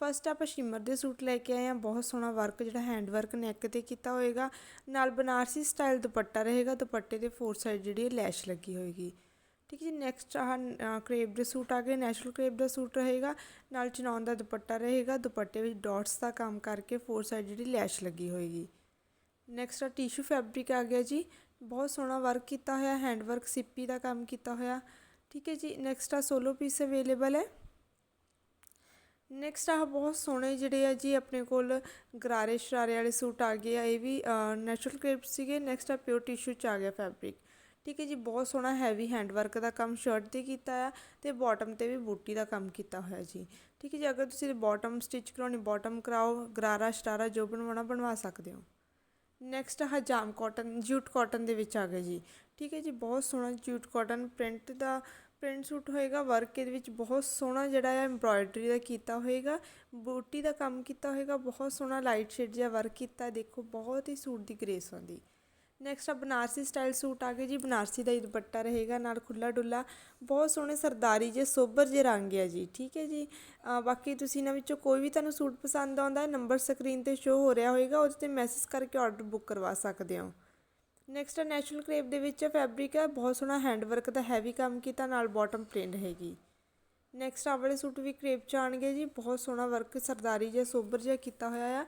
First ਆਪਾਂ shimmer ਦੇ suit ਲੈ ਕੇ ਆਏ ਆ ਬਹੁਤ ਸੋਹਣਾ ਵਰਕ ਜਿਹੜਾ ਹੈਂਡ ਵਰਕ ਨੈਕ ਤੇ ਕੀਤਾ ਹੋਏਗਾ। ਨਾਲ ਬਨਾਰਸੀ ਸਟਾਈਲ ਦੁਪੱਟਾ ਰਹੇਗਾ। ਦੁਪੱਟੇ ਦੇ ਫੋਰ ਸਾਈਡ ਜਿਹੜੀ ਲੈਸ਼ ਲੱਗੀ ਹੋਏਗੀ। ਠੀਕ ਹੈ ਜੀ ਨੈਕਸਟ ਆਹ ਕ੍ਰੇਪ ਦੇ ਸੂਟ ਆ ਗਏ। ਨੈਸ਼ਨਲ ਕ੍ਰੇਪ ਦਾ ਸੂਟ ਰਹੇਗਾ। ਨਾਲ ਚਨੌਨ ਦਾ ਦੁਪੱਟਾ ਰਹੇਗਾ। ਦੁਪੱਟੇ ਵਿੱਚ ਡਾਟਸ ਦਾ ਕੰਮ ਕਰਕੇ ਫੋਰ ਸਾਈਡ ਜਿਹੜੀ ਲੈਸ਼ ਲੱਗੀ ਹੋਏਗੀ। ਨੈਕਸਟ ਆ ਟਿਸ਼ੂ ਫੈਬਰਿਕ ਆ ਗਿਆ ਜੀ। ਬਹੁਤ ਸੋਹਣਾ ਵਰਕ ਕੀਤਾ ਹੋਇਆ। ਹੈਂਡ ਵਰਕ ਸਿੱਪੀ ਦਾ ਕੰਮ ਕੀਤਾ ਹੋਇਆ। ਠੀਕ ਹੈ ਜੀ ਨੈਕਸਟ ਆ ਸੋਲੋ ਪੀਸ ਅਵੇਲੇਬਲ ਹੈ। ਨੈਕਸਟ ਆਹ ਬਹੁਤ ਸੋਹਣੇ ਜਿਹੜੇ ਆ ਜੀ ਆਪਣੇ ਕੋਲ ਗਰਾਰੇ ਸ਼ਰਾਰੇ ਵਾਲੇ ਸੂਟ ਆ ਗਏ ਆ, ਇਹ ਵੀ ਨੈਚੁਰਲ ਕ੍ਰੇਪ ਸੀਗੇ ਨੈਕਸਟ ਆ ਪਿਓਰ ਟਿਸ਼ੂ ਚ ਆ ਗਿਆ ਫੈਬਰਿਕ ਠੀਕ ਹੈ ਜੀ, ਬਹੁਤ ਸੋਹਣਾ ਹੈਵੀ ਹੈਂਡਵਰਕ ਦਾ ਕੰਮ ਸ਼ਰਟ ਤੇ ਕੀਤਾ ਆ ਤੇ ਬਾਟਮ ਤੇ ਵੀ ਬੂਟੀ ਦਾ ਕੰਮ ਕੀਤਾ ਹੋਇਆ ਜੀ। ਠੀਕ ਹੈ ਜੀ, ਅਗਰ ਤੁਸੀਂ ਬਾਟਮ ਸਟਿਚ ਕਰਾਉਣੀ ਬਾਟਮ ਕਰਾਓ, ਗਰਾਰਾ ਸ਼ਰਾਰਾ ਜੋ ਬਣਵਾਉਣਾ, ਬਣਵਾ ਸਕਦੇ ਹੋ। ਨੈਕਸਟ ਆ ਜਾਮ ਕਾਟਨ ਜੂਟ ਕਾਟਨ ਦੇ ਵਿੱਚ ਆ ਗਿਆ ਜੀ। ਠੀਕ ਹੈ ਜੀ, ਬਹੁਤ ਸੋਹਣਾ ਜੂਟ ਕਾਟਨ ਪ੍ਰਿੰਟ ਦਾ ਪ੍ਰਿੰਟ ਸੂਟ ਹੋਏਗਾ ਵਰਕ ਇਹਦੇ ਵਿੱਚ ਬਹੁਤ ਸੋਹਣਾ ਜਿਹੜਾ ਹੈ ਐਮਬ੍ਰੋਇਡਰੀ ਦਾ ਕੀਤਾ ਹੋਏਗਾ, ਬੂਟੀ ਦਾ ਕੰਮ ਕੀਤਾ ਹੋਏਗਾ, ਬਹੁਤ ਸੋਹਣਾ ਲਾਈਟ ਸ਼ੇਡ ਜਿਹਾ ਵਰਕ ਕੀਤਾ, ਦੇਖੋ ਬਹੁਤ ਹੀ ਸੂਟ ਦੀ ਗ੍ਰੇਸ ਆਉਂਦੀ। ਨੈਕਸਟ ਆ ਬਨਾਰਸੀ ਸਟਾਈਲ ਸੂਟ ਆ ਗਏ ਜੀ, ਬਨਾਰਸੀ ਦਾ ਹੀ ਦੁਪੱਟਾ ਰਹੇਗਾ, ਨਾਲ ਖੁੱਲਾ ਡੁੱਲਾ, ਬਹੁਤ ਸੋਹਣੇ ਸਰਦਾਰੀ ਜੇ ਸੋਬਰ ਜੇ ਰੰਗ ਆ ਜੀ, ਠੀਕ ਹੈ ਜੀ। ਬਾਕੀ ਤੁਸੀਂ ਇਹਨਾਂ ਵਿੱਚੋਂ ਕੋਈ ਵੀ ਤੁਹਾਨੂੰ ਸੂਟ ਪਸੰਦ ਆਉਂਦਾ ਹੈ ਨੰਬਰ ਸਕਰੀਨ ਤੇ ਸ਼ੋ ਹੋ ਰਿਹਾ ਹੋਏਗਾ, ਉਹਦੇ ਤੇ ਮੈਸੇਜ ਕਰਕੇ ਆਰਡਰ ਬੁੱਕ ਕਰਵਾ ਸਕਦੇ ਹੋ। ਨੈਕਸਟ ਹੈ ਨੈਚੁਰਲ ਕ੍ਰੇਪ ਦੇ ਵਿੱਚ ਫੈਬਰਿਕ ਹੈ ਬਹੁਤ ਸੋਹਣਾ ਹੈਂਡ ਵਰਕ ਦਾ ਹੈਵੀ ਕੰਮ ਕੀਤਾ, ਨਾਲ ਬਾਟਮ ਪਲੇਨ ਰਹੇਗੀ ਨੈਕਸਟ ਆ ਵਾਲੇ ਸੂਟ ਵੀ ਕ੍ਰੇਪ ਚ ਆਣਗੇ ਜੀ, ਬਹੁਤ ਸੋਹਣਾ ਵਰਕ ਸਰਦਾਰੀ ਜਿਹਾ, ਸੋਬਰ ਜਿਹਾ ਕੀਤਾ ਹੋਇਆ ਆ।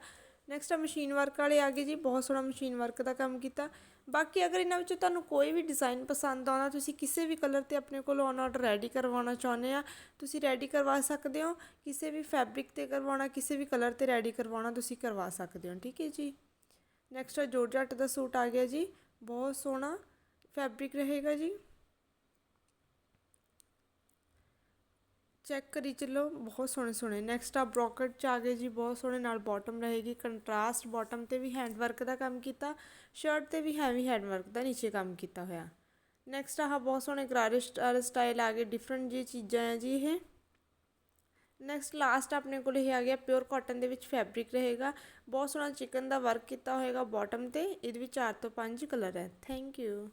ਨੈਕਸਟ ਆ ਮਸ਼ੀਨ ਵਰਕ ਵਾਲੇ ਆ ਗਏ ਜੀ, ਬਹੁਤ ਸੋਹਣਾ ਮਸ਼ੀਨ ਵਰਕ ਦਾ ਕੰਮ ਕੀਤਾ। ਬਾਕੀ ਅਗਰ ਇਹਨਾਂ ਵਿੱਚੋਂ ਤੁਹਾਨੂੰ ਕੋਈ ਵੀ ਡਿਜ਼ਾਈਨ ਪਸੰਦ ਆਉਣਾ ਤੁਸੀਂ ਕਿਸੇ ਵੀ ਕਲਰ ਤੇ ਆਪਣੇ ਕੋਲ ਔਨ ਆਰਡਰ ਰੈਡੀ ਕਰਵਾਉਣਾ ਚਾਹੁੰਦੇ ਆ, ਤੁਸੀਂ ਰੈਡੀ ਕਰਵਾ ਸਕਦੇ ਹੋ। ਕਿਸੇ ਵੀ ਫੈਬਰਿਕ ਤੇ ਕਰਵਾਉਣਾ, ਕਿਸੇ ਵੀ ਕਲਰ ਤੇ ਰੈਡੀ ਕਰਵਾਉਣਾ, ਤੁਸੀਂ ਕਰਵਾ ਸਕਦੇ ਹੋ, ਠੀਕ ਹੈ ਜੀ। ਨੈਕਸਟ ਆ ਜੋਰਜੱਟ ਦਾ ਸੂਟ ਆ ਗਿਆ ਜੀ। ਬਹੁਤ ਸੋਹਣਾ ਫੈਬਰਿਕ ਰਹੇਗਾ ਜੀ। ਚੈੱਕ ਕਰੀ ਚੱਲੋ, ਬਹੁਤ ਸੋਹਣੇ ਸੋਹਣੇ। ਨੈਕਸਟ ਆ ਬ੍ਰੋਕਟ ਚ ਆ ਗਏ ਜੀ, ਬਹੁਤ ਸੋਹਣੇ ਨਾਲ ਬਾਟਮ ਰਹੇਗੀ। ਕੰਟਰਾਸਟ ਬਾਟਮ ਤੇ ਵੀ ਹੈਂਡ ਵਰਕ ਦਾ ਕੰਮ ਕੀਤਾ ਸ਼ਰਟ ਤੇ ਵੀ ਹੈਵੀ ਹੈਂਡ ਵਰਕ ਦਾ ਨੀਚੇ ਕੰਮ ਕੀਤਾ ਹੋਇਆ। ਨੈਕਸਟ ਆਹ ਬਹੁਤ ਸੋਹਣੇ ਗਰਾਰੇ ਸਟਾਈਲ ਆ ਗਏ ਡਿਫਰੈਂਟ ਜੀ ਚੀਜ਼ਾਂ ਆ ਜੀ ਇਹ। ਨੈਕਸਟ ਲਾਸਟ ਆਪਣੇ ਕੋਲ ਇਹ ਆ ਗਿਆ ਪਿਓਰ ਕਾਟਨ ਦੇ ਵਿੱਚ ਫੈਬਰਿਕ ਰਹੇਗਾ। ਬਹੁਤ ਸੋਹਣਾ ਚਿਕਨ ਦਾ ਵਰਕ ਕੀਤਾ ਹੋਏਗਾ ਬਾਟਮ ਤੇ। ਇਹਦੇ ਵਿੱਚ 4 ਤੋਂ 5 ਕਲਰ ਹੈ। Thank you